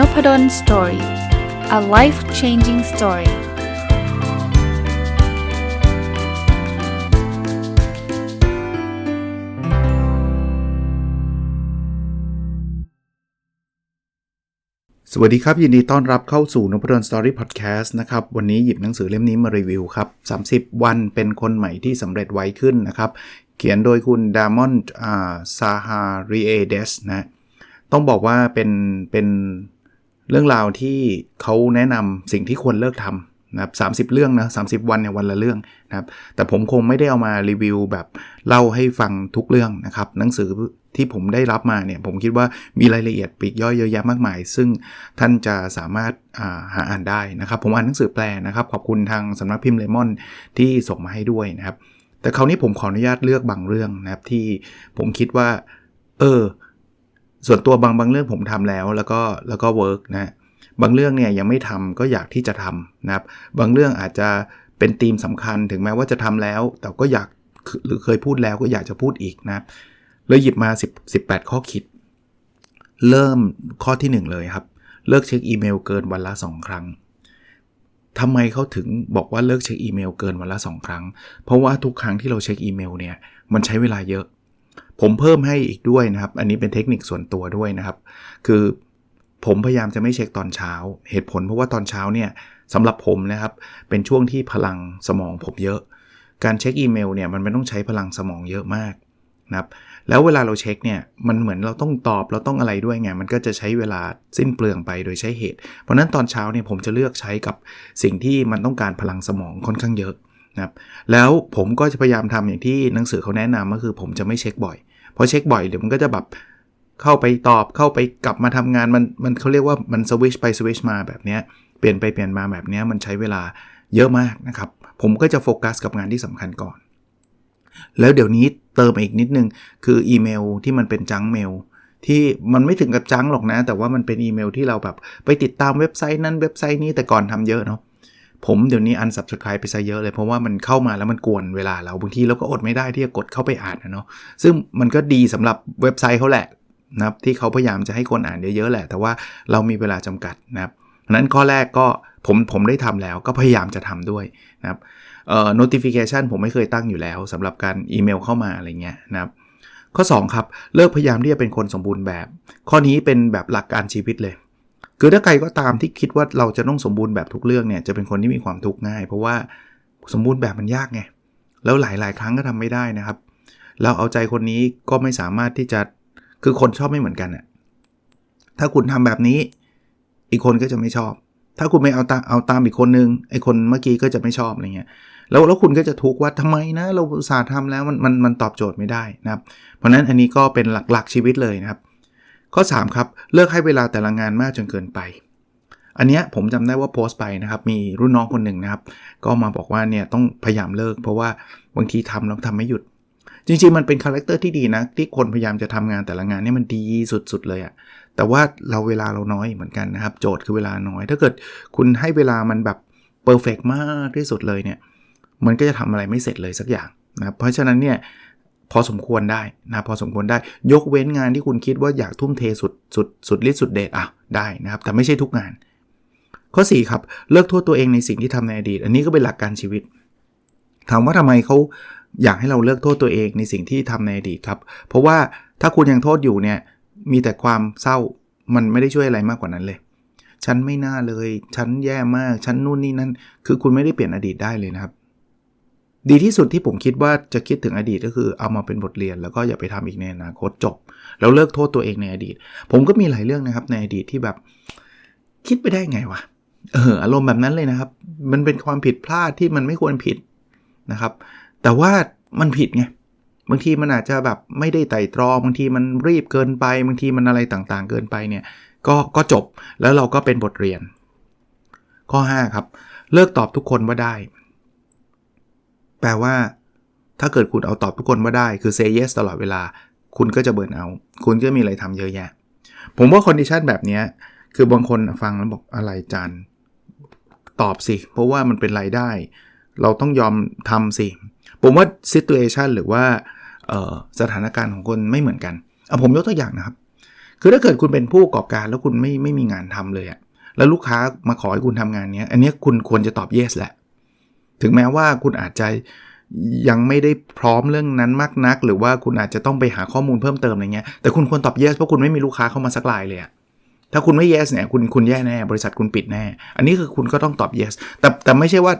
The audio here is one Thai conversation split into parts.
n o p ด d o สตอรี่ a life changing story สวัสดีครับ ยินดีต้อนรับเข้าสู่นพดลสตอรี่พอดแคสต์นะครับ วันนี้หยิบหนังสือเล่มนี้มารีวิวครับ 30 วันเป็นคนใหม่ที่สำเร็จไวขึ้นนะครับ เขียนโดยคุณดามอนอาซาฮารีเอเดสนะ ต้องบอกว่าเป็นเป็น เรื่องราวที่เขาแนะนำสิ่งที่ควรเลิกทำนะครับสาเรื่องนะสาวันเนี่ยวันละเรื่องนะครับแต่ผมคงไม่ได้เอามารีวิวแบบเล่าให้ฟังทุกเรื่องนะครับหนังสือที่ผมได้รับมาเนี่ยผมคิดว่ามีรายละเอียดปีกย่อยเยอะแยะมากมาย ซึ่งท่านจะสามารถาหาอ่านได้นะครับ ผมอ่านหนังสือแปลนะครับ ขอบคุณทางสำนักพิมพ์เลมอนที่ส่งมาให้ด้วยนะครับ แต่คราวนี้ผมขออนุญาตเลือกบางเรื่องนะครับที่ผมคิดว่า เออ ส่วนตัวบางบางเรื่องผมทำแล้วแล้วก็แล้วก็เวิร์กนะบางเรื่องเนี่ยยังไม่ทำก็อยากที่จะทำนะครับ บางเรื่องอาจจะเป็นธีมสำคัญถึงแม้ว่าจะทำแล้ว แต่ก็อยากหรือเคยพูดแล้วก็อยากจะพูดอีกนะเลยหยิบมา 10 18 ข้อคิด เริ่มข้อที่ 1 เลยครับ เลิกเช็คอีเมลเกินวันละ 2 ครั้งทำไมเขาถึงบอกว่าเลิกเช็คอีเมลเกินวันละ 2 ครั้ง เพราะว่าทุกครั้งที่เราเช็คอีเมลเนี่ยมันใช้เวลาเยอะ ผมเพิ่มให้อีกด้วยนะครับ อันนี้เป็นเทคนิคส่วนตัวด้วยนะครับ คือผมพยายามจะไม่เช็คตอนเช้า เหตุผลเพราะว่าตอนเช้าเนี่ยสำหรับผมนะครับ เป็นช่วงที่พลังสมองผมเยอะ การเช็คอีเมลเนี่ยมันไม่ต้องใช้พลังสมองเยอะมากนะครับ แล้วเวลาเราเช็คเนี่ยมันเหมือนเราต้องตอบเราต้องอะไรด้วยไง มันก็จะใช้เวลาสิ้นเปลืองไปโดยใช้เหตุ เพราะนั้นตอนเช้าเนี่ยผมจะเลือกใช้กับสิ่งที่มันต้องการพลังสมองค่อนข้างเยอะนะครับแล้วผมก็จะพยายามทำอย่างที่หนังสือเขาแนะนำก็คือ ผมจะไม่เช็คบ่อย พอเช็คบ่อยเดี๋ยวมันก็จะแบบเข้าไปตอบเข้าไปกลับมาทำงานมันมันเขาเรียกว่ามันสวิชไปสวิชมาแบบนี้เปลี่ยนไปเปลี่ยนมาแบบนี้มันใช้เวลาเยอะมากนะครับ ผมก็จะโฟกัสกับงานที่สำคัญก่อน แล้วเดี๋ยวนี้เติมอีกนิดนึง คืออีเมลที่มันเป็นจังเมลที่มันไม่ถึงกับจังหรอกนะ แต่ว่ามันเป็นอีเมลที่เราแบบไปติดตามเว็บไซต์นั้นเว็บไซต์นี้แต่ก่อนทำเยอะเนาะ ผมเดี๋ยวนี้อันสับสครายไปซะเยอะเลย เพราะว่ามันเข้ามาแล้วมันกวนเวลาเราบางทีเราก็อดไม่ได้ที่จะกดเข้าไปอ่านนะเนาะซึ่งมันก็ดีสำหรับเว็บไซต์เขาแหละนะครับที่เขาพยายามจะให้คนอ่านเยอะๆแหละ แต่ว่าเรามีเวลาจำกัดนะครับนั้นข้อแรกก็ผมผมได้ทำแล้วก็พยายามจะทำด้วยนะครับเอ่อ notification ผมไม่เคยตั้งอยู่แล้วสำหรับการอีเมลเข้ามาอะไรเงี้ยนะครับข้อ 2 ครับ เลิกพยายามที่จะเป็นคนสมบูรณ์แบบ ข้อนี้เป็นแบบหลักการชีวิตเลย คือถ้าใครก็ตามที่คิดว่าเราจะต้องสมบูรณ์แบบทุกเรื่องเนี่ยจะเป็นคนที่มีความทุกข์ง่าย เพราะว่าสมบูรณ์แบบมันยากไงแล้วหลาย ๆ ครั้งก็ทำไม่ได้นะครับ เราเอาใจคนนี้ก็ไม่สามารถที่จะคือคนชอบไม่เหมือนกันอะถ้าคุณทำแบบนี้ อีกคนก็จะไม่ชอบ ถ้าคุณไม่เอาตาเอาตามอีกคนนึงไอ้คนเมื่อกี้ก็จะไม่ชอบอะไรเงี้ยแล้วแล้วคุณก็จะทุกข์ว่าทำไมนะ เราอุตส่าห์ทำแล้วมันมันมันตอบโจทย์ไม่ได้นะครับ เพราะนั้นอันนี้ก็เป็นหลักๆชีวิตเลยนะครับ ข้อ 3 ครับ เลิกให้เวลาแต่ละงานมากจนเกินไป อันนี้ผมจำได้ว่าโพสต์ไปนะครับ มีรุ่นน้องคนหนึ่งนะครับ ก็มาบอกว่าเนี่ยต้องพยายามเลิก เพราะว่าบางทีทำแล้วทำไม่หยุด จริงๆ มันเป็นคาแรคเตอร์ที่ดีนะ ที่คนพยายามจะทำงานแต่ละงานนี่มันดีสุดๆเลยอะแต่ว่าเราเวลาเราน้อยเหมือนกันนะครับ โจทย์คือเวลาน้อย ถ้าเกิดคุณให้เวลามันแบบเพอร์เฟกมากที่สุดเลยเนี่ยมันก็จะทำอะไรไม่เสร็จเลยสักอย่างนะเพราะฉะนั้นเนี่ย พอสมควรได้นะพอสมควรได้ ยกเว้นงานที่คุณคิดว่าอยากทุ่มเทสุดสุดสุดฤทธิ์สุดเดชอะได้นะครับ แต่ไม่ใช่ทุกงาน ข้อ 4 ครับ เลิกโทษตัวเองในสิ่งที่ทำในอดีต อันนี้ก็เป็นหลักการชีวิต ถามว่าทำไมเขาอยากให้เราเลิกโทษตัวเองในสิ่งที่ทำในอดีตครับ เพราะว่าถ้าคุณยังโทษอยู่เนี่ยมีแต่ความเศร้ามันไม่ได้ช่วยอะไรมากกว่านั้นเลย ฉันไม่น่าเลย ฉันแย่มาก ฉันนู่นนี่นั่น คือคุณไม่ได้เปลี่ยนอดีตได้เลยนะครับ ดีที่สุดที่ผมคิดว่าจะคิดถึงอดีตก็คือเอามาเป็นบทเรียน แล้วก็อย่าไปทำอีกในอนาคตจบ แล้วเลิกโทษตัวเองในอดีต ผมก็มีหลายเรื่องนะครับในอดีตที่แบบคิดไปได้ไงวะเอออารมณ์แบบนั้นเลยนะครับ มันเป็นความผิดพลาดที่มันไม่ควรผิดนะครับ แต่ว่ามันผิดไงบางทีมันอาจจะแบบไม่ได้ไต่ตรองบางทีมันรีบเกินไปบางทีมันอะไรต่างๆ เกินไปเนี่ยก็ก็จบแล้วเราก็เป็นบทเรียน ข้อ 5 ครับ เลิกตอบทุกคนว่าได้ แปลว่า ถ้าเกิดคุณเอาตอบทุกคนว่าได้คือ say yes ตลอดเวลา คุณก็จะเบิร์นเอา คุณก็มีอะไรทำเยอะแยะ ผมว่าคอนดิชันแบบนี้คือบางคนฟังแล้วบอกอะไรจานตอบสิ เพราะว่ามันเป็นรายได้ เราต้องยอมทำสิ ผมว่า situation หรือว่าสถานการณ์ของคนไม่เหมือนกันเอาผมยกตัวอย่างนะครับ คือถ้าเกิดคุณเป็นผู้ประกอบการแล้วคุณไม่ไม่มีงานทำเลยอะแล้วลูกค้ามาขอให้คุณทำงานเนี้ย อันเนี้ยคุณควรจะตอบ yes แหละ ถึงแม้ว่าคุณอาจจะยังไม่ได้พร้อมเรื่องนั้นมากนัก หรือว่าคุณอาจจะต้องไปหาข้อมูลเพิ่มเติมอะไรเงี้ยแต่คุณควรตอบ yes เพราะคุณไม่มีลูกค้าเข้ามาสักรายเลยอะถ้าคุณไม่ yes เนี่ยคุณคุณแย่แน่ บริษัทคุณปิดแน่ อันนี้คือคุณก็ต้องตอบ yes แต่แต่ไม่ใช่ว่า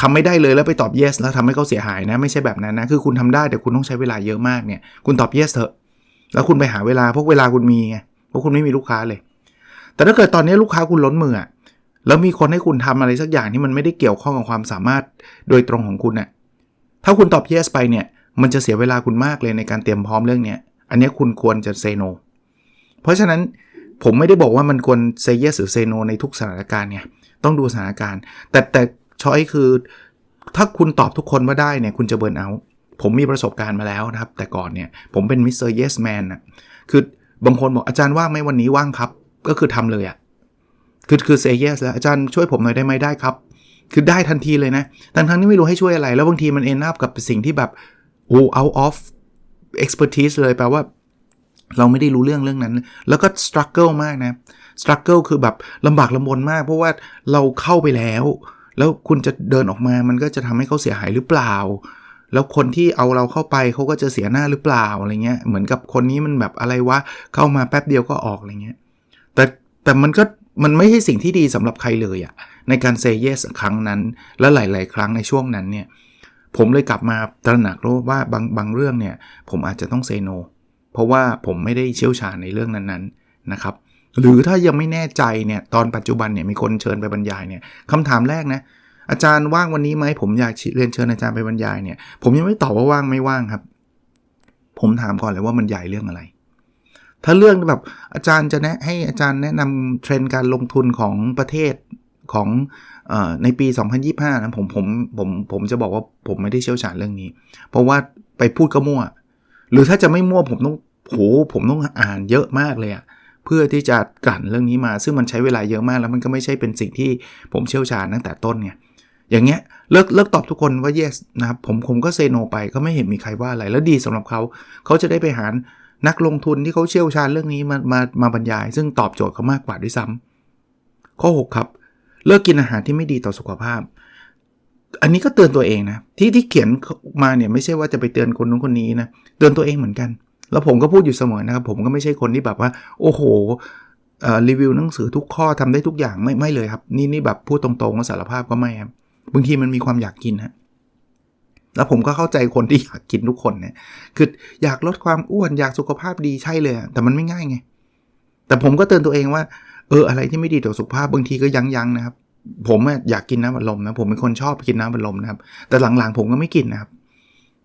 ทำไม่ได้เลยแล้วไปตอบ yes แล้วทำให้เขาเสียหายนะไม่ใช่แบบนั้นนะคือคุณทำได้แต่คุณต้องใช้เวลาเยอะมากเนี่ยคุณตอบ yes เถอะ แล้วคุณไปหาเวลาเพราะเวลาคุณมีไงเพราะคุณไม่มีลูกค้าเลย แต่ถ้าเกิดตอนนี้ลูกค้าคุณล้นมือ แล้วมีคนให้คุณทำอะไรสักอย่างที่มันไม่ได้เกี่ยวข้องกับความสามารถโดยตรงของคุณอะถ้าคุณตอบ yes ไปเนี่ย มันจะเสียเวลาคุณมากเลยในการเตรียมพร้อมเรื่องเนี้ยอันนี้คุณควรจะ say no เพราะฉะนั้นผมไม่ได้บอกว่ามันควร say yes หรือ say no ในทุกสถานการณ์เนี่ยต้องดูสถานการณ์ แต่แต่ช้อยคือ ถ้าคุณตอบทุกคนว่าได้เนี่ยคุณจะเบิร์นเอาผมมีประสบการณ์มาแล้วนะครับ แต่ก่อนเนี่ยผมเป็นมิสเตอร์เยสแมนอะคือบางคนบอกอาจารย์ว่างไหมวันนี้ว่างครับ ก็คือทำเลยอะ คือคือ say yes แล้วอาจารย์ช่วยผมหน่อยได้ไหมได้ครับ คือได้ทันทีเลยนะทั้งทั้งที่ไม่รู้ให้ช่วยอะไร แล้วบางทีมันเอ็นอัพกับสิ่งที่แบบโอ้ out of expertise เลยแปลว่า เราไม่ได้รู้เรื่องเรื่องนั้น แล้วก็ struggle มากนะ struggle คือแบบลำบากลำบนมาก เพราะว่าเราเข้าไปแล้ว แล้วคุณจะเดินออกมามันก็จะทำให้เขาเสียหายหรือเปล่าแล้วคนที่เอาเราเข้าไปเขาก็จะเสียหน้าหรือเปล่าอะไรเงี้ย เหมือนกับคนนี้มันแบบอะไรวะ เข้ามาแป๊บเดียวก็ออกอะไรเงี้ย แต่แต่มันก็ มันไม่ใช่สิ่งที่ดีสำหรับใครเลยอะในการ say yes ครั้งนั้น และหลาย ๆ ครั้งในช่วงนั้นเนี่ยผมเลยกลับมาตระหนักรู้ว่าบางบางเรื่องเนี่ยผมอาจจะต้อง say no เพราะว่าผมไม่ได้เชี่ยวชาญในเรื่องนั้น ๆ นะครับ หรือถ้ายังไม่แน่ใจเนี่ยตอนปัจจุบันเนี่ยมีคนเชิญไปบรรยายเนี่ยคำถามแรกนะอาจารย์ว่างวันนี้ไหมผมอยากเรียนเชิญอาจารย์ไปบรรยายเนี่ยผมยังไม่ตอบว่าว่างไม่ว่างครับ ผมถามก่อนเลยว่ามันใหญ่เรื่องอะไร ถ้าเรื่องแบบอาจารย์จะแนะให้อาจารย์แนะนำเทรนด์การลงทุนของประเทศของอในปี 2025นะผมผมผมผมจะบอกว่าผมไม่ได้เชี่ยวชาญเรื่องนี้ เพราะว่าไปพูดก็มั่ว หรือถ้าจะไม่มั่วผมต้องโหผมต้องอ่านเยอะมากเลยอะเพื่อที่จะกลั่นเรื่องนี้มา ซึ่งมันใช้เวลาเยอะมากแล้วมันก็ไม่ใช่เป็นสิ่งที่ผมเชี่ยวชาญตั้งแต่ต้นไงอย่างเงี้ยเลิกเลิกตอบทุกคนว่า yes นะครับผมผมก็เซโนไปก็ไม่เห็นมีใครว่าอะไร แล้วดีสำหรับเขาเขาจะได้ไปหา นักลงทุนที่เขาเชี่ยวชาญเรื่องนี้มามามาบรรยาย ซึ่งตอบโจทย์เขามากกว่าด้วยซ้ำข้อ 6 ครับ เลิกกินอาหารที่ไม่ดีต่อสุขภาพ อันนี้ก็เตือนตัวเองนะ ที่ที่เขียนมาเนี่ยไม่ใช่ว่าจะไปเตือนคนนู้นคนนี้นะเตือนตัวเองเหมือนกัน แล้วผมก็พูดอยู่เสมอนะครับ ผมก็ไม่ใช่คนที่แบบว่า โอ้โหรีวิวหนังสือทุกข้อทำได้ทุกอย่างไม่ไม่เลยครับ นี่นี่แบบพูดตรงๆว่าสารภาพก็ไม่ครับบางทีมันมีความอยากกินฮะ แล้วผมก็เข้าใจคนที่อยากกินทุกคนเนี่ย คืออยากลดความอ้วนอยากสุขภาพดีใช่เลย แต่มันไม่ง่ายไง แต่ผมก็เตือนตัวเองว่า เออ อะไรที่ไม่ดีต่อสุขภาพบางทีก็ยั้งยั้งนะครับ ผมอยากกินน้ำบัลลมนะ ผมเป็นคนชอบกินน้ำบัลลมนะครับ แต่หลังๆ ผมก็ไม่กินนะครับ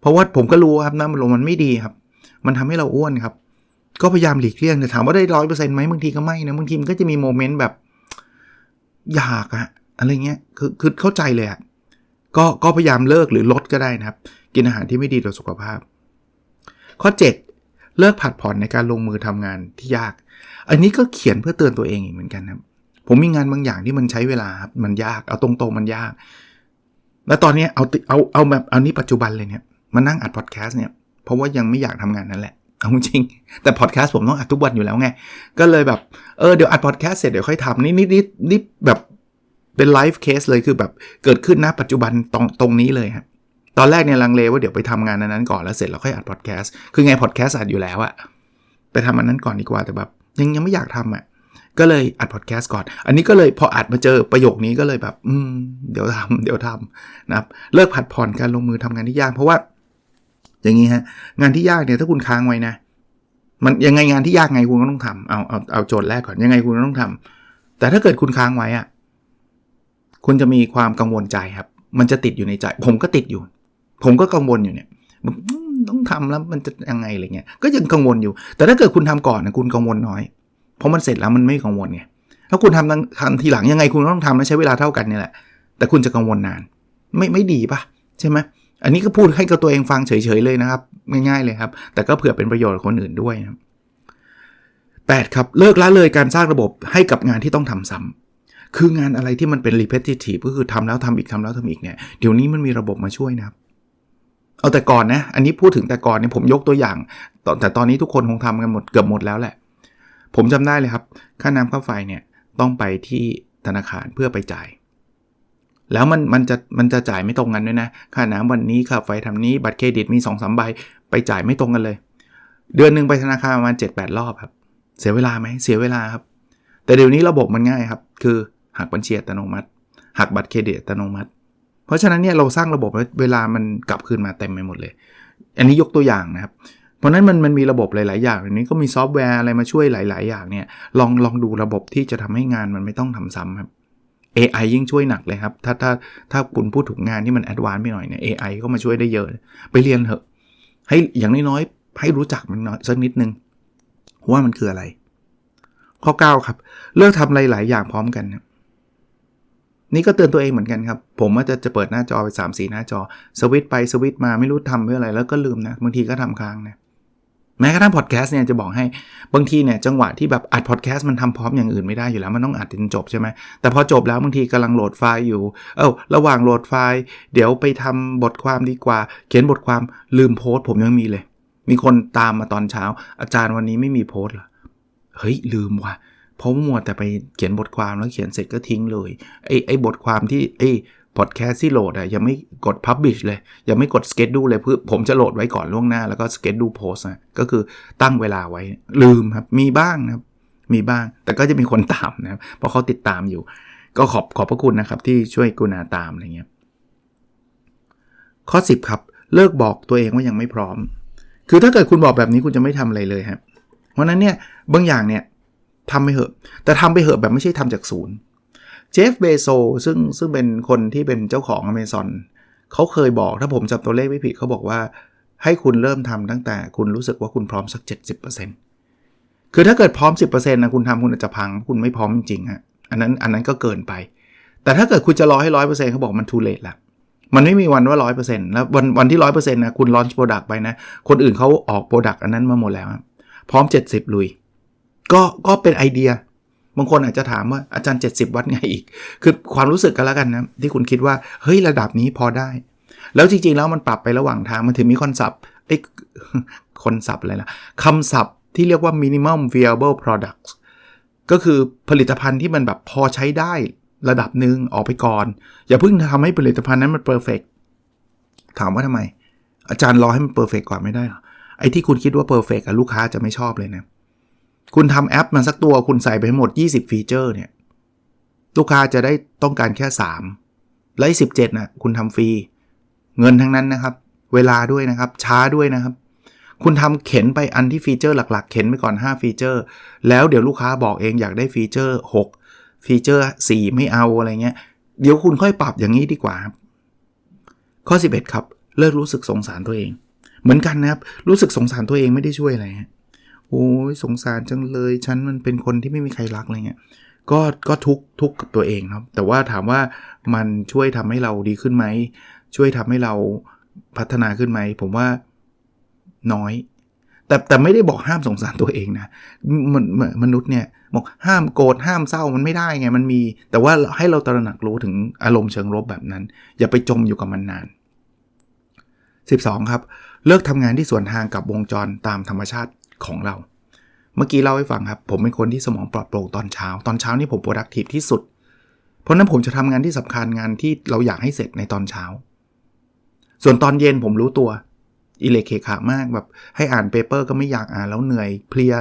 เพราะว่าผมก็รู้ครับน้ำบัลลมมันไม่ดีครับ มันทำให้เราอ้วนครับ ก็พยายามหลีกเลี่ยงแต่ถามว่าได้ร้อยเปอร์เซ็นต์ไหมบางทีก็ไม่นะบางทีมันก็จะมีโมเมนต์แบบอยากอะอะไรเงี้ย คือคือเข้าใจเลยอะ ก็ก็พยายามเลิกหรือลดก็ได้นะครับ กินอาหารที่ไม่ดีต่อสุขภาพ ข้อ 7 เลิกผัดผ่อนในการลงมือทำงานที่ยาก อันนี้ก็เขียนเพื่อเตือนตัวเองอีกเหมือนกันครับผมมีงานบางอย่างที่มันใช้เวลาครับมันยากเอาตรงๆมันยาก แล้วตอนนี้เอาเอาเอาแบบเอานี้ปัจจุบันเลยเนี่ยมานั่งอัดพอดแคสต์เนี่ยเพราะว่ายังไม่อยากทำงานนั่นแหละเอาจริง แต่พอดแคสต์ผมต้องอัดทุกวันอยู่แล้วไง ก็เลยแบบ เออ เดี๋ยวอัดพอดแคสต์เสร็จเดี๋ยวค่อยทำนี่นี่นี่นี่แบบ เป็นไลฟ์เคสเลยคือแบบเกิดขึ้นนะปัจจุบันตรงตรงนี้เลยครับตอนแรกเนี่ยลังเลว่าเดี๋ยวไปทำงานนั้นก่อนแล้วเสร็จแล้วค่อยอัดพอดแคสต์คือไงพอดแคสต์อัดอยู่แล้วอะไปทำอันนั้นก่อนดีกว่าแต่แบบยังยังไม่อยากทำอะก็เลยอัดพอดแคสต์ก่อน อันนี้ก็เลยพออัดมาเจอประโยคนี้ก็เลยแบบ อืม เดี๋ยวทำเดี๋ยวทำนะครับ เลิกผัดผ่อนการลงมือทำงานที่ยาก เพราะว่า อย่างนี้ฮะ งานที่ยากเนี่ยถ้าคุณค้างไว้นะ มันยังไงงานที่ยากไงคุณก็ต้องทำเอาเอาเอาโจทย์แรกก่อนยังไงคุณก็ต้องทำแต่ถ้าเกิดคุณค้างไว้อะ คุณจะมีความกังวลใจครับ มันจะติดอยู่ในใจ ผมก็ติดอยู่ ผมก็กังวลอยู่เนี่ยต้องทำแล้วมันจะยังไงอะไรเงี้ย ก็ยังกังวลอยู่ แต่ถ้าเกิดคุณทำก่อนนะคุณกังวลน้อย เพราะมันเสร็จแล้วมันไม่กังวลไงถ้าคุณทำทำทีหลังยังไงคุณต้องทำและใช้เวลาเท่ากันนี่แหละ แต่คุณจะกังวลนาน ไม่ไม่ดีปะใช่ไหมอันนี้ก็พูดให้กับตัวเองฟังเฉยๆเลยนะครับ ง่ายๆเลยครับ แต่ก็เผื่อเป็นประโยชน์คนอื่นด้วยนะแปดครับเลิกละเลยการสร้างระบบให้กับงานที่ต้องทำซ้ำ คืองานอะไรที่มันเป็น repetitive ก็คือทำแล้วทำอีกทำแล้วทำอีกเนี่ยเดี๋ยวนี้มันมีระบบมาช่วยนะครับ เอาแต่ก่อนนะ อันนี้พูดถึงแต่ก่อนเนี่ยผมยกตัวอย่าง แต่ตอนนี้ทุกคนคงทำกันหมดเกือบหมดแล้วแหละ ผมจำได้เลยครับ ค่าน้ำค่าไฟเนี่ยต้องไปที่ธนาคารเพื่อไปจ่าย แล้วมันมันจะมันจะจ่ายไม่ตรงกันด้วยนะ ค่าน้ำวันนี้ค่าไฟทำนี้บัตรเครดิตมี2อสใบไปจ่ายไม่ตรงกันเลย เดือนหนึ่งไปธนาคารประมาณ 7-8 รอบครับ เสียเวลาไหมเสียเวลาครับ แต่เดี๋ยวนี้ระบบมันง่ายครับ คือ หักบัญชีอัตโนมัติ หักบัตรเครดิตอัตโนมัติ เพราะฉะนั้นเนี่ยเราสร้างระบบเวลามันกลับคืนมาเต็มไปหมดเลย อันนี้ยกตัวอย่างนะครับ เพราะนั้นมันมันมีระบบหลาย ๆ อย่างอันนี้ก็มีซอฟต์แวร์อะไรมาช่วยหลาย ๆ อย่างเนี่ยลองลองดูระบบที่จะทำให้งานมันไม่ต้องทำซ้ำครับ AI ยิ่งช่วยหนักเลยครับ ถ้าถ้าถ้าคุณพูดถึงงานที่มันแอดวานซ์ไปหน่อยเนี่ย AI ก็มาช่วยได้เยอะ ไปเรียนเถอะ ให้อย่างน้อยๆให้รู้จักมันน้อยสักนิดนึงว่ามันคืออะไร ข้อ 9 ครับ เลิกทำหลาย ๆ อย่างพร้อมกันครับ นี่ก็เตือนตัวเองเหมือนกันครับ ผมว่าจะจะเปิดหน้าจอไป3ามสีหน้าจอ สวิตไปสวิตมาไม่รู้ทำเพื่ออะไรแล้วก็ลืมนะบางทีก็ทำค้างนะแม้กระทั่งพอดแคสต์เนี่ยจะบอกให้บางทีเนี่ยจังหวะที่แบบอัดพอดแคสต์มันทำพร้อมอย่างอื่นไม่ได้อยู่แล้ว มันต้องอัดจนจบใช่ไหมแต่พอจบแล้วบางทีกำลังโหลดไฟล์อยู่ เอ้าระหว่างโหลดไฟล์ เดี๋ยวไปทำบทความดีกว่า เขียนบทความลืมโพสต์ผมยังมีเลย มีคนตามมาตอนเช้า อาจารย์วันนี้ไม่มีโพสต์เหรอเฮ้ยลืมว่ะ เพราะมัวแต่ไปเขียนบทความแล้วเขียนเสร็จก็ทิ้งเลยไอ้ไอ้บทความที่ไอ้พอดแคสต์ที่โหลดอะยังไม่กด Publish เลย ยังไม่กด Schedule เลยเพื่อผมจะโหลดไว้ก่อนล่วงหน้าแล้วก็ Schedule Post นะก็คือตั้งเวลาไว้ลืมครับ มีบ้างนะครับ มีบ้างแต่ก็จะมีคนตามนะครับเพราะเขาติดตามอยู่ ก็ขอบขอบพระคุณนะครับ ที่ช่วยกุณาตามอะไรเงี้ยข้อ 10 ครับ เลิกบอกตัวเองว่ายังไม่พร้อม คือถ้าเกิดคุณบอกแบบนี้คุณจะไม่ทำอะไรเลยครับเพราะนั้นเนี่ยบางอย่างเนี่ย ทำไปเหอะ แต่ทำไปเหอะแบบไม่ใช่ทำจากศูนย์เจฟเบโซซึ่งซึ่งเป็นคนที่เป็นเจ้าของ Amazon เขาเคยบอกถ้าผมจำตัวเลขไม่ผิดเขาบอกว่า ให้คุณเริ่มทำตั้งแต่คุณรู้สึกว่าคุณพร้อมสัก 70%คือถ้าเกิดพร้อม 10%นะคุณทำคุณอาจจะพัง คุณไม่พร้อมจริงๆฮะอันนั้นอันนั้นก็เกินไป แต่ถ้าเกิดคุณจะรอให้100%เปอร์เซ็นต์เขาบอกมัน too late แล้วมันไม่มีวันว่า100%แล้ววันวันที่100%นะคุณ launch product ไปนะ คนอื่นเขาออก product อันนั้นมาหมดแล้ว พร้อม 70 ลุย ก็ก็เป็นไอเดีย บางคนอาจจะถามว่าอาจารย์ 70 วัดไงอีก คือความรู้สึกกันแล้วกันนะ ที่คุณคิดว่า เฮ้ยระดับนี้พอได้ แล้วจริงๆแล้วมันปรับไประหว่างทางมันถึงมีคอนเซปต์ไอ้คอนเซปต์อะไรล่ะคำศัพท์ที่เรียกว่า minimum viable products ก็คือผลิตภัณฑ์ที่มันแบบพอใช้ได้ระดับหนึ่งออกไปก่อน อย่าเพิ่งทำให้ผลิตภัณฑ์นั้นมันเพอร์เฟกถามว่าทำไม อาจารย์รอให้มันเพอร์เฟกก่อนไม่ได้หรอไอ้ที่คุณคิดว่าเพอร์เฟกลูกค้าจะไม่ชอบเลยนะ คุณทำแอปมาสักตัวคุณใส่ไปหมด 20 ฟีเจอร์เนี่ยลูกค้าจะได้ต้องการแค่ 3 และสิบเจ็ดนะคุณทำฟรี เงินทั้งนั้นนะครับ เวลาด้วยนะครับ ช้าด้วยนะครับ คุณทำเข็นไปอันที่ฟีเจอร์หลักๆ เข็นไปก่อน 5 ฟีเจอร์ แล้วเดี๋ยวลูกค้าบอกเองอยากได้ฟีเจอร์ 6 ฟีเจอร์ 4 ไม่เอาอะไรเงี้ย เดี๋ยวคุณค่อยปรับอย่างนี้ดีกว่าครับข้อ 11 ครับ เลิกรู้สึกสงสารตัวเอง เหมือนกันนะครับ รู้สึกสงสารตัวเองไม่ได้ช่วยอะไรฮะ โอ้ยสงสารจังเลย ฉันมันเป็นคนที่ไม่มีใครรักอะไรเงี้ยก็ก็ทุกทุกกับตัวเองครับ แต่ว่าถามว่ามันช่วยทำให้เราดีขึ้นไหม ช่วยทำให้เราพัฒนาขึ้นไหม ผมว่าน้อย แต่แต่ไม่ได้บอกห้ามสงสารตัวเองนะมันมนุษย์เนี่ยบอกห้ามโกรธห้ามเศร้ามันไม่ได้ไงมันมี แต่ว่าให้เราตระหนักรู้ถึงอารมณ์เชิงลบแบบนั้น อย่าไปจมอยู่กับมันนาน 12 ครับ เลิกทำงานที่สวนทางกับวงจรตามธรรมชาติ ของเรา เมื่อกี้เล่าให้ฟังครับ ผมเป็นคนที่สมองปลอดโปร่งตอนเช้า ตอนเช้านี่ผม productive ที่สุด เพราะนั้นผมจะทำงานที่สำคัญงานที่เราอยากให้เสร็จในตอนเช้า ส่วนตอนเย็นผมรู้ตัวอิเล็กเคขามากแบบให้อ่านเปเปอร์ก็ไม่อยากอ่านแล้วเหนื่อยเพลีย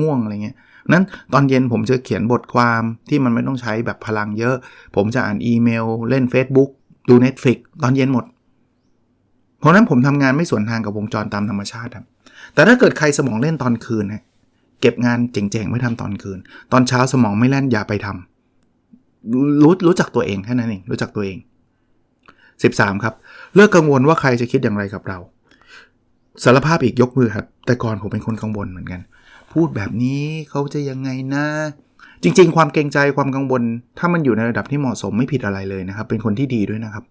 ง่วงอะไรเงี้ยนั้นตอนเย็นผมจะเขียนบทความที่มันไม่ต้องใช้แบบพลังเยอะ ผมจะอ่านอีเมล เล่น Facebook ดู Netflix ตอนเย็นหมด เพราะนั้นผมทำงานไม่สวนทางกับวงจรตามธรรมชาติครับ แต่ถ้าเกิดใครสมองเล่นตอนคืนเนี่ยเก็บงานเจ๋งๆไม่ทำตอนคืน ตอนเช้าสมองไม่เล่นอย่าไปทำรู้รู้จักตัวเองแค่นั้นเองรู้จักตัวเอง 13 ครับ เลิกกังวลว่าใครจะคิดอย่างไรกับเราสารภาพอีกยกมือครับ แต่ก่อนผมเป็นคนกังวลเหมือนกัน พูดแบบนี้เขาจะยังไงนะ จริง ๆ ความเกรงใจความกังวล ถ้ามันอยู่ในระดับที่เหมาะสมไม่ผิดอะไรเลยนะครับ เป็นคนที่ดีด้วยนะครับ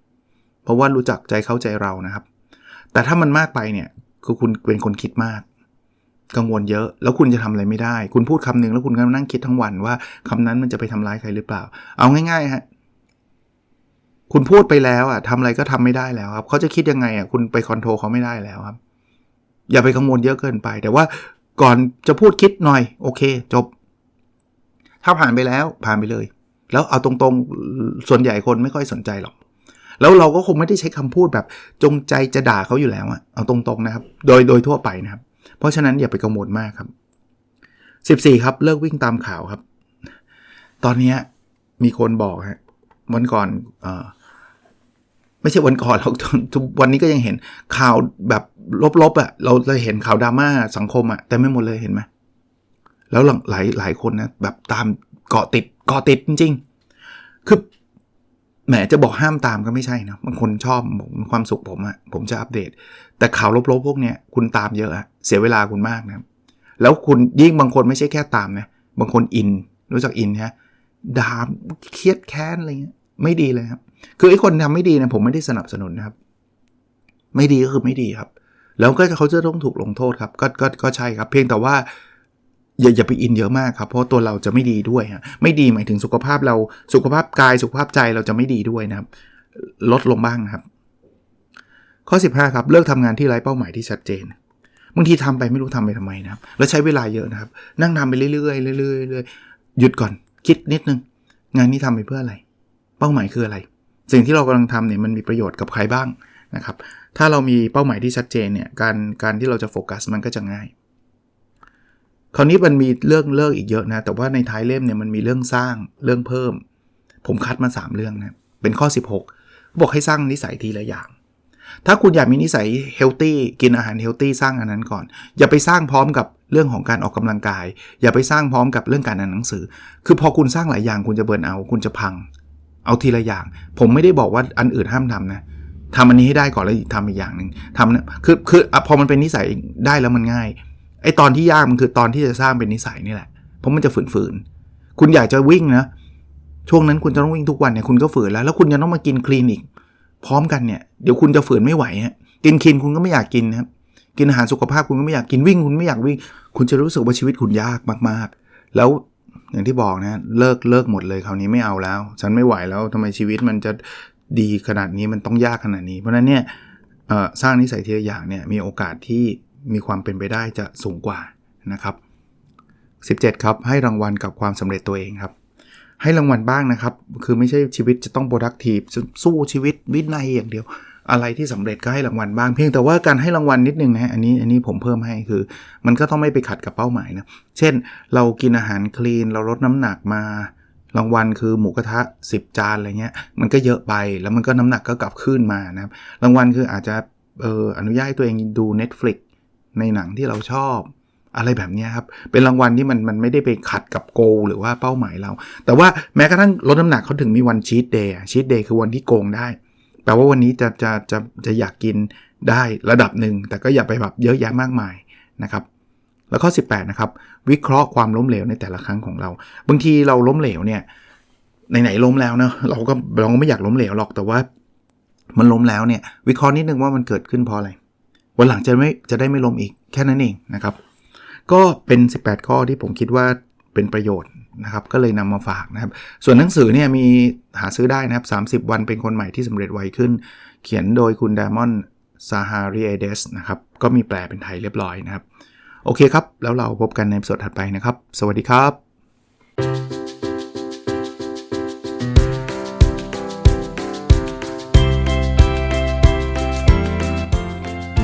เพราะว่ารู้จักใจเข้าใจเรานะครับ แต่ถ้ามันมากไปเนี่ย คือคุณเป็นคนคิดมาก กังวลเยอะ แล้วคุณจะทำอะไรไม่ได้ คุณพูดคำหนึ่งแล้วคุณก็นั่งคิดทั้งวันว่าคำนั้นมันจะไปทำร้ายใครหรือเปล่า เอาง่ายๆฮะคุณพูดไปแล้วอะทำอะไรก็ทำไม่ได้แล้วครับเขาจะคิดยังไงอะคุณไปคอนโทรลเขาไม่ได้แล้วครับ อย่าไปกังวลเยอะเกินไป แต่ว่าก่อนจะพูดคิดหน่อย โอเค จบ ถ้าผ่านไปแล้วผ่านไปเลย แล้วเอาตรงๆ ส่วนใหญ่คนไม่ค่อยสนใจหรอก แล้วเราก็คงไม่ได้ใช้คำพูดแบบจงใจจะด่าเขาอยู่แล้วอะเอาตรงๆนะครับ โดยโดยทั่วไปนะครับ เพราะฉะนั้นอย่าไปกังวลมากครับ 14 ครับ เลิกวิ่งตามข่าวครับ ตอนนี้มีคนบอกฮะวันก่อนเออไม่ใช่วันก่อนหรอกทุกวันนี้ก็ยังเห็นข่าวแบบลบๆอะ่ะเราเราเห็นข่าวดราม่าสังคมอะ่ะแต่ไม่หมดเลยเห็นไหมแล้วหลายหลายคนนะแบบตามเกาะติดเกาะติดจริงๆคือ แหมจะบอกห้ามตามก็ไม่ใช่นะบางคนชอบผมความสุขผมอะผมจะอัปเดต แต่ข่าวลบๆพวกเนี้ยคุณตามเยอะอะเสียเวลาคุณมากนะแล้วคุณยิ่งบางคนไม่ใช่แค่ตามนะบางคนอิน รู้จักอินฮะด่าเครียดแค้นอะไรเงี้ยไม่ดีเลยครับ คือไอ้คนทำไม่ดีนะผมไม่ได้สนับสนุนนะครับ ไม่ดีก็คือไม่ดีครับ แล้วก็เขาจะต้องถูกลงโทษครับ ก็ก็ก็ใช่ครับ เพียงแต่ว่า อย่าอย่าไปอินเยอะมากครับ เพราะตัวเราจะไม่ดีด้วยฮะไม่ดีหมายถึงสุขภาพเราสุขภาพกายสุขภาพใจเราจะไม่ดีด้วยนะครับ ลดลงบ้างนะครับ ข้อ 15 ครับเลิกทำงานที่ไร้เป้าหมายที่ชัดเจนบางทีทำไปไม่รู้ทำไปทำไมนะครับ แล้วใช้เวลาเยอะนะครับ นั่งทำไปเรื่อยๆเรื่อยๆเรื่อยๆหยุดก่อนคิดนิดนึง งานนี้ทำไปเพื่ออะไร เป้าหมายคืออะไร สิ่งที่เรากำลังทำเนี่ยมันมีประโยชน์กับใครบ้างนะครับ ถ้าเรามีเป้าหมายที่ชัดเจนเนี่ยการการที่เราจะโฟกัสมันก็จะง่าย คราวนี้มันมีเรื่องเลิกอีกเยอะนะ แต่ว่าในท้ายเล่มเนี่ยมันมีเรื่องสร้างเรื่องเพิ่ม ผมคัดมา 3 เรื่องนะ เป็นข้อ 16 บอกให้สร้างนิสัยทีละอย่าง ถ้าคุณอยากมีนิสัยเฮลตี้กินอาหารเฮลตี้สร้างอันนั้นก่อน อย่าไปสร้างพร้อมกับเรื่องของการออกกำลังกาย อย่าไปสร้างพร้อมกับเรื่องการอ่านหนังสือ คือพอคุณสร้างหลายอย่างคุณจะเบิร์นเอา คุณจะพัง เอาทีละอย่าง ผมไม่ได้บอกว่าอันอื่นห้ามทำนะทำอันนี้ให้ได้ก่อนแล้วทำอีกอย่างหนึ่งทำนะคือคืออพอมันเป็นนิสัยได้แล้วมันง่าย ไอตอนที่ยากมันคือตอนที่จะสร้างเป็นนิสัยนี่แหละ เพราะมันจะฝืนๆ คุณอยากจะวิ่งนะช่วงนั้นคุณจะต้องวิ่งทุกวันเนี่ยคุณก็ฝืนแล้ว แล้วคุณยังต้องมากินคลีนอีก พร้อมกันเนี่ยเดี๋ยวคุณจะฝืนไม่ไหวฮะกินคลีนคุณก็ไม่อยากกินนะครับกินอาหารสุขภาพคุณก็ไม่อยากกินวิ่งคุณไม่อยากวิ่ง คุณจะรู้สึกว่าชีวิตคุณยากมากๆ แล้วอย่างที่บอกนะเลิกเลิกหมดเลยคราวนี้ไม่เอาแล้ว ฉันไม่ไหวแล้วทำไมชีวิตมันจะดีขนาดนี้มันต้องยากขนาดนี้ เพราะฉะนั้นเนี่ยสร้างนิสัยทีละอย่างเนี่ยมีโอกาสที่ มีความเป็นไปได้จะสูงกว่านะครับ 17 ครับ ให้รางวัลกับความสำเร็จตัวเองครับ ให้รางวัลบ้างนะครับ คือไม่ใช่ชีวิตจะต้อง productive สู้ชีวิตวินัยอย่างเดียว อะไรที่สำเร็จก็ให้รางวัลบ้าง เพียงแต่ว่าการให้รางวัลนิดนึงนะอันนี้อันนี้ผมเพิ่มให้คือ มันก็ต้องไม่ไปขัดกับเป้าหมายนะ เช่น เรากินอาหารคลีน เราลดน้ำหนักมารางวัลคือหมูกระทะ 10 จานอะไรเงี้ย มันก็เยอะไปแล้วมันก็น้ำหนักก็กลับขึ้นมานะครับรางวัลคืออาจจะเอออนุญาตให้ตัวเองดู Netflix ในหนังที่เราชอบ อะไรแบบนี้ครับ เป็นรางวัลที่มันมันไม่ได้ไปขัดกับโก หรือว่าเป้าหมายเรา แต่ว่าแม้กระทั่งลดน้ำหนักเขาถึงมีวันชีตเดย์ชีตเดย์คือวันที่โกงได้ แปลว่าวันนี้จะจะจะจะอยากกินได้ระดับหนึ่ง แต่ก็อย่าไปแบบเยอะแยะมากมายนะครับแล้วข้อ 18 นะครับ วิเคราะห์ความล้มเหลวในแต่ละครั้งของเรา บางทีเราล้มเหลวเนี่ยไหนๆล้มแล้วเนะเราก็เราก็ไม่อยากล้มเหลวหรอกแต่ว่า มันล้มแล้วเนี่ย วิเคราะห์นิดนึงว่ามันเกิดขึ้นเพราะอะไร วันหลังจะไม่จะได้ไม่ล้มอีกแค่นั้นเองนะครับ ก็เป็น 18 ข้อที่ผมคิดว่าเป็นประโยชน์นะครับ ก็เลยนำมาฝากนะครับ ส่วนหนังสือเนี่ยมีหาซื้อได้นะครับ 30 วันเป็นคนใหม่ที่สำเร็จไวขึ้น เขียนโดยคุณดามอนซาฮาริเอเดสนะครับ ก็มีแปลเป็นไทยเรียบร้อยนะครับ โอเคครับ แล้วเราพบกันในสดถัดไปนะครับ สวัสดีครับ